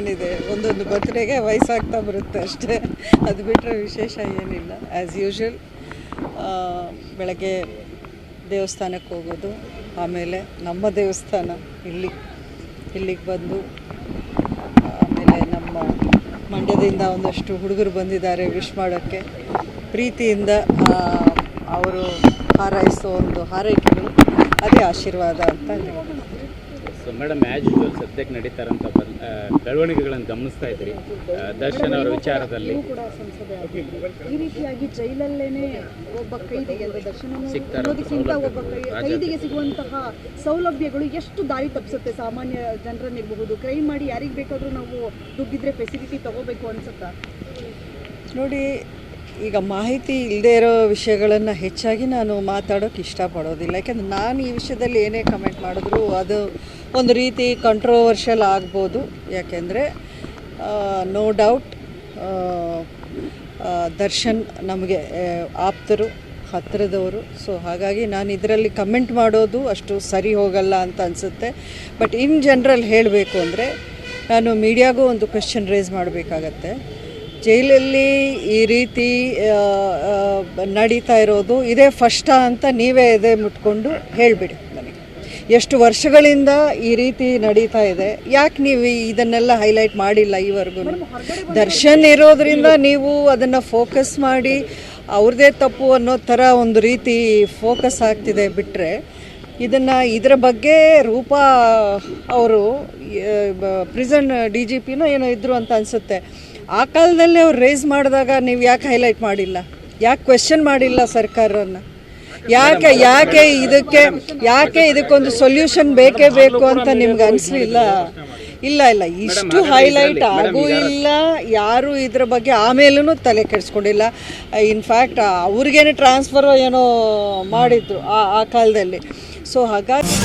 ಏನಿದೆ? ಒಂದೊಂದು ಬರ್ತ್ಡೇಗೆ ವಯಸ್ಸಾಗ್ತಾ ಬರುತ್ತೆ ಅಷ್ಟೇ. ಅದು ಬಿಟ್ಟರೆ ವಿಶೇಷ ಏನಿಲ್ಲ. ಆ್ಯಸ್ ಯೂಶ್ವಲ್ ಬೆಳಗ್ಗೆ ದೇವಸ್ಥಾನಕ್ಕೆ ಹೋಗೋದು, ಆಮೇಲೆ ನಮ್ಮ ದೇವಸ್ಥಾನ ಇಲ್ಲಿ, ಇಲ್ಲಿಗೆ ಬಂದು, ಆಮೇಲೆ ನಮ್ಮ ಮಂಡ್ಯದಿಂದ ಒಂದಷ್ಟು ಹುಡುಗರು ಬಂದಿದ್ದಾರೆ ವಿಶ್ ಮಾಡೋಕ್ಕೆ. ಪ್ರೀತಿಯಿಂದ ಅವರು ಹಾರೈಸೋ ಒಂದು ಹಾರೈಕೆಗಳು. ಅದೇ ಆಶೀರ್ವಾದ ಅಂತ. ಸೊ ಮೇಡಮ್ ಆ್ಯಸ್ ಯೂಶುವಲ್ ಸದ್ಯಕ್ಕೆ ನಡೀತಾರಂಥ ಬದ್ ಬೆಳವಣಿಗೆಗಳನ್ನು ಗಮನಿಸ್ತಾ ಇದ್ದೀರಿ. ದರ್ಶನ್ ಅವರ ವಿಚಾರದಲ್ಲಿ. ಕೂಡ ಸಂಸದೆ ಈ ರೀತಿಯಾಗಿ ಜೈಲಲ್ಲೇನೆ ಒಬ್ಬ ಕೈದಿಗೆ ಅಂದರೆ ದರ್ಶನ ಸಿಗ್ತಾರೆ ಒಬ್ಬ ಕೈ ಕೈದಿಗೆ ಸಿಗುವಂತಹ ಸೌಲಭ್ಯಗಳು ಎಷ್ಟು ದಾರಿ ತಪ್ಪಿಸುತ್ತೆ ಸಾಮಾನ್ಯ ಜನರನ್ನಿರಬಹುದು? ಕ್ರೈಮ್ ಮಾಡಿ ಯಾರಿಗೆ ಬೇಕಾದರೂ ನಾವು ದುಡ್ಡಿದ್ರೆ ಫೆಸಿಲಿಟಿ ತಗೋಬೇಕು ಅನ್ಸುತ್ತಾ? ನೋಡಿ ಈಗ ಮಾಹಿತಿ ಇಲ್ಲದೆ ಇರೋ ವಿಷಯಗಳನ್ನು ಹೆಚ್ಚಾಗಿ ನಾನು ಮಾತಾಡೋಕ್ಕೆ ಇಷ್ಟಪಡೋದಿಲ್ಲ. ಯಾಕೆಂದ್ರೆ ನಾನು ಈ ವಿಷಯದಲ್ಲಿ ಏನೇ ಕಮೆಂಟ್ ಮಾಡಿದ್ರು ಅದು ಒಂದು ರೀತಿ ಕಂಟ್ರೋವರ್ಷಿಯಲ್ ಆಗ್ಬೋದು. ಯಾಕೆಂದರೆ ನೋ ಡೌಟ್ ದರ್ಶನ್ ನಮಗೆ ಆಪ್ತರು, ಹತ್ತಿರದವರು. ಸೊ ಹಾಗಾಗಿ ನಾನು ಇದರಲ್ಲಿ ಕಮೆಂಟ್ ಮಾಡೋದು ಅಷ್ಟು ಸರಿ ಹೋಗಲ್ಲ ಅಂತ ಅನಿಸುತ್ತೆ. ಬಟ್ ಇನ್ ಜನರಲ್ ಹೇಳಬೇಕು ಅಂದರೆ, ನಾನು ಮೀಡಿಯಾಗೂ ಒಂದು ಕ್ವೆಶನ್ ರೇಸ್ ಮಾಡಬೇಕಾಗತ್ತೆ. ಜೈಲಲ್ಲಿ ಈ ರೀತಿ ನಡೀತಾ ಇರೋದು ಇದೇ ಫಸ್ಟಾ ಅಂತ ನೀವೇ ಎದೆ ಮುಟ್ಕೊಂಡು ಹೇಳಿಬಿಡಿ ನನಗೆ. ಎಷ್ಟು ವರ್ಷಗಳಿಂದ ಈ ರೀತಿ ನಡೀತಾ ಇದೆ. ಯಾಕೆ ನೀವು ಇದನ್ನೆಲ್ಲ ಹೈಲೈಟ್ ಮಾಡಿಲ್ಲ ಈವರೆಗೂ? ದರ್ಶನ್ ಇರೋದ್ರಿಂದ ನೀವು ಅದನ್ನು ಫೋಕಸ್ ಮಾಡಿ ಅವ್ರದ್ದೇ ತಪ್ಪು ಅನ್ನೋ ಥರ ಒಂದು ರೀತಿ ಫೋಕಸ್ ಆಗ್ತಿದೆ ಬಿಟ್ಟರೆ ಇದನ್ನು ಇದರ ಬಗ್ಗೆ ರೂಪಾ ಅವರು ಪ್ರಿಸನ್ ಡಿ ಜಿ ಪಿನೋ ಏನೋ ಇದ್ದರು ಅಂತ ಅನಿಸುತ್ತೆ. ಆ ಕಾಲದಲ್ಲಿ ಅವ್ರು ರೇಸ್ ಮಾಡಿದಾಗ ನೀವು ಯಾಕೆ ಹೈಲೈಟ್ ಮಾಡಿಲ್ಲ? ಯಾಕೆ ಕ್ವೆಶನ್ ಮಾಡಿಲ್ಲ ಸರ್ಕಾರನ ಯಾಕೆ ಯಾಕೆ ಇದಕ್ಕೆ, ಯಾಕೆ ಇದಕ್ಕೊಂದು ಸೊಲ್ಯೂಷನ್ ಬೇಕೇ ಬೇಕು ಅಂತ ನಿಮ್ಗೆ ಅನಿಸ್ಲಿಲ್ಲ? ಇಲ್ಲ ಇಲ್ಲ, ಇಷ್ಟು ಹೈಲೈಟ್ ಆಗೂ ಇಲ್ಲ, ಯಾರು ಇದ್ರ ಬಗ್ಗೆ ಆಮೇಲೂ ತಲೆ ಕೆಡಿಸ್ಕೊಂಡಿಲ್ಲ. ಇನ್ಫ್ಯಾಕ್ಟ್ ಅವ್ರಿಗೇನೆ ಟ್ರಾನ್ಸ್ಫರ್ ಏನೋ ಮಾಡಿದ್ರು ಆ ಆ ಕಾಲದಲ್ಲಿ. ಸೊ ಹಾಗಾಗಿ